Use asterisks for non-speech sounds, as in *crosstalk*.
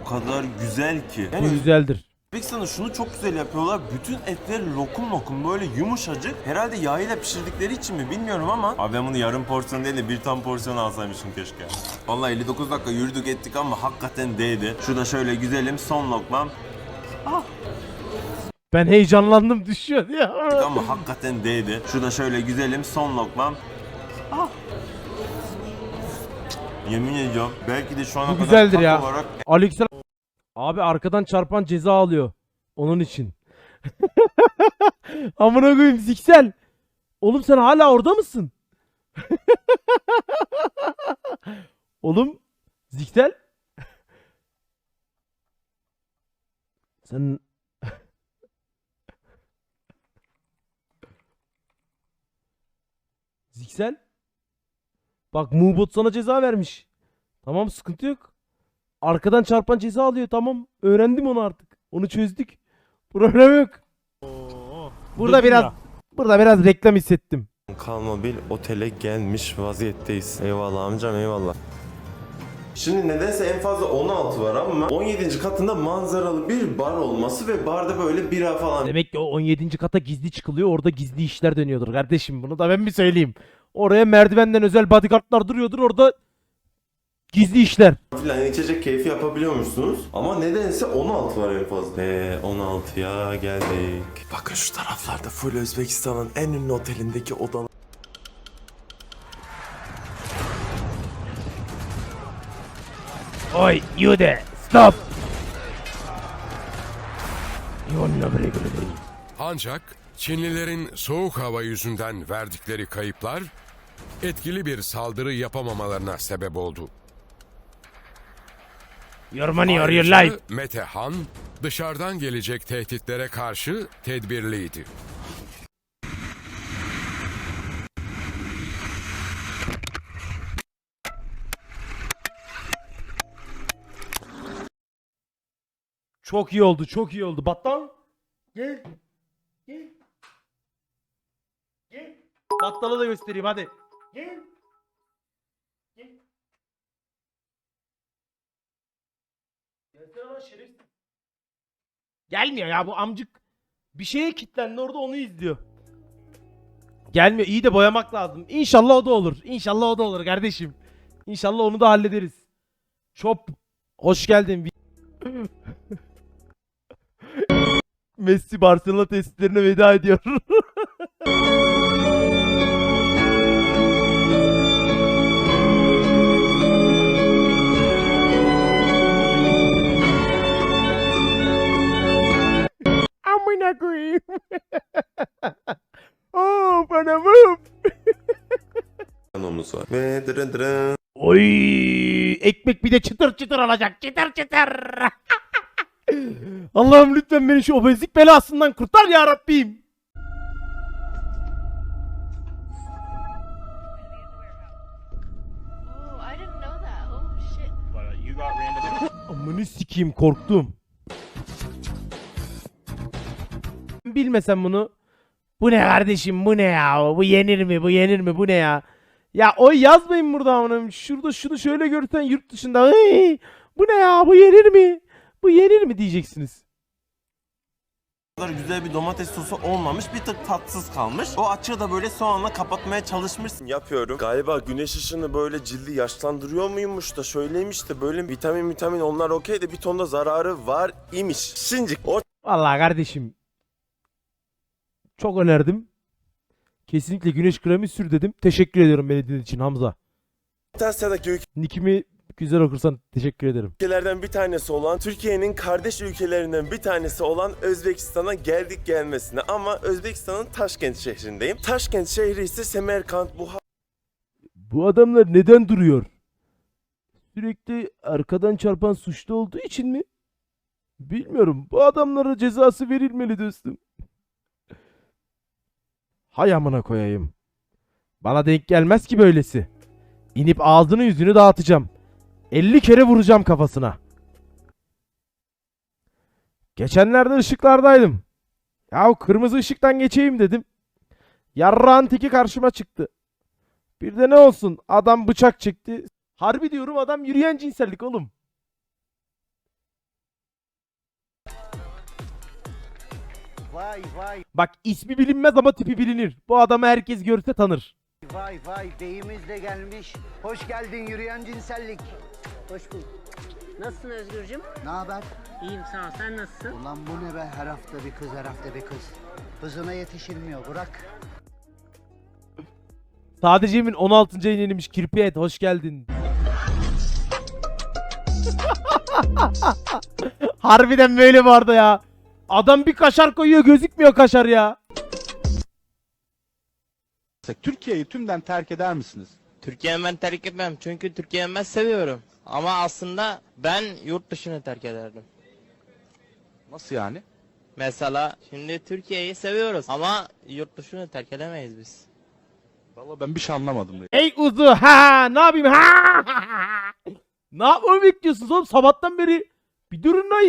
o kadar güzel ki. Bu Yani güzeldir. Özbekistan'da şunu çok güzel yapıyorlar. Bütün etleri lokum lokum böyle yumuşacık. Herhalde yağıyla pişirdikleri için mi bilmiyorum ama. Abi ben bunu yarım porsiyon değil de bir tam porsiyon alsaymışım keşke. Vallahi 59 dakika yürüdük ettik ama hakikaten değdi. Şurada şöyle güzelim son lokmam. Ben heyecanlandım düşüyor ya. Ama hakikaten değdi. Şurada şöyle güzelim son lokmam. Yemin ediyorum belki de şu ana Bu kadar güzeldir tat ya. olarak Aleykümselam. Abi arkadan çarpan ceza alıyor. Onun için. *laughs* Amına koyayım ziksel. Oğlum sen hala orada mısın? *laughs* Oğlum ziksel. *laughs* Sen Ziksel. Bak Mubot sana ceza vermiş. Tamam sıkıntı yok. Arkadan çarpan ceza alıyor tamam. Öğrendim onu artık. Onu çözdük. Problem yok. Burada biraz burada biraz reklam hissettim. Kalmabil otele gelmiş vaziyetteyiz. Eyvallah amcam eyvallah. Şimdi nedense en fazla 16 var ama 17. katında manzaralı bir bar olması ve barda böyle bira falan Demek ki o 17. kata gizli çıkılıyor. Orada gizli işler dönüyordur kardeşim. Bunu da ben mi söyleyeyim? Oraya merdivenden özel bodyguardlar duruyordur. Orada gizli işler. filan içecek keyfi yapabiliyormuşsunuz. Ama nedense 16 var en fazla. Eee 16'ya geldik. Bakın şu taraflarda full Özbekistan'ın en ünlü otelindeki odalar. Oy you de stop. You wanna break it. Ancak Çinlilerin soğuk hava yüzünden verdikleri kayıplar etkili bir saldırı yapamamalarına sebep oldu. Your money or your Ayrıca life. Mete Han dışarıdan gelecek tehditlere karşı tedbirliydi. Çok iyi oldu, çok iyi oldu. Battal. Gel. Gel. Gel. Battalı da göstereyim hadi. Gel. Gelmiyor ya bu amcık. Bir şeye kilitlendi orada onu izliyor. Gelmiyor. İyi de boyamak lazım. İnşallah o da olur. İnşallah o da olur kardeşim. İnşallah onu da hallederiz. Çok hoş geldin. *laughs* Messi Barcelona testlerine veda ediyor. *laughs* Koyayım. *laughs* oh bana move. Omuz var. Ve dırın dırın. Oy ekmek bir de çıtır çıtır olacak. Çıtır çıtır. *laughs* Allah'ım lütfen beni şu obezlik belasından kurtar ya Rabbim. Oh, I didn't know that. Oh shit. But you got random. Amını sikeyim korktum. Bilmesem bunu. Bu ne kardeşim bu ne ya? Bu yenir mi? Bu yenir mi? Bu ne ya? Ya o yazmayın burada amına. Şurada şunu şöyle görsen yurt dışında. "Ay, bu ne ya? Bu yenir mi? Bu yenir mi diyeceksiniz. kadar güzel bir domates sosu olmamış. Bir tık tatsız kalmış. O açığı da böyle soğanla kapatmaya çalışmışsın. Yapıyorum. Galiba güneş ışını böyle cildi yaşlandırıyor muymuş da şöyleymiş de böyle vitamin vitamin onlar okey de bir tonda zararı var imiş. Şimdi o Vallahi kardeşim. Çok önerdim. Kesinlikle güneş kremi sür dedim. Teşekkür ediyorum beni dinlediğin için Hamza. Asya'daki Nickimi güzel okursan teşekkür ederim. ülkelerden bir tanesi olan Türkiye'nin kardeş ülkelerinden bir tanesi olan Özbekistan'a geldik gelmesine ama Özbekistan'ın Taşkent şehrindeyim. Taşkent şehri ise Semerkant, Buhar Bu adamlar neden duruyor? Sürekli arkadan çarpan suçlu olduğu için mi? Bilmiyorum. Bu adamlara cezası verilmeli dostum. Hay amına koyayım. Bana denk gelmez ki böylesi. İnip ağzını yüzünü dağıtacağım. 50 kere vuracağım kafasına. Geçenlerde ışıklardaydım. Ya kırmızı ışıktan geçeyim dedim. Yarrağın teki karşıma çıktı. Bir de ne olsun adam bıçak çekti. Harbi diyorum adam yürüyen cinsellik oğlum. Vay vay Bak ismi bilinmez ama tipi bilinir. Bu adamı herkes görse tanır. vay vay beyimiz de gelmiş. Hoş geldin yürüyen cinsellik. Hoş bulduk. Nasılsın Özgürcüm? Ne haber? İyiyim sağ ol. Sen nasılsın? Ulan bu ne be her hafta bir kız her hafta bir kız. Hızına yetişilmiyor bırak. Sadece Emin 16. yayın yenilmiş. Kirpi et hoş geldin. *laughs* Harbiden böyle vardı ya. Adam bir kaşar koyuyor gözükmüyor kaşar ya. Türkiye'yi tümden terk eder misiniz? Türkiye'yi ben terk etmem çünkü Türkiye'yi ben seviyorum. Ama aslında ben yurt dışını terk ederdim. Nasıl yani? Mesela şimdi Türkiye'yi seviyoruz ama yurt dışını terk edemeyiz biz. Vallahi ben bir şey anlamadım. Ey uzu ha ne yapayım ha ne yapmamı bekliyorsunuz oğlum sabahtan beri bir durun lan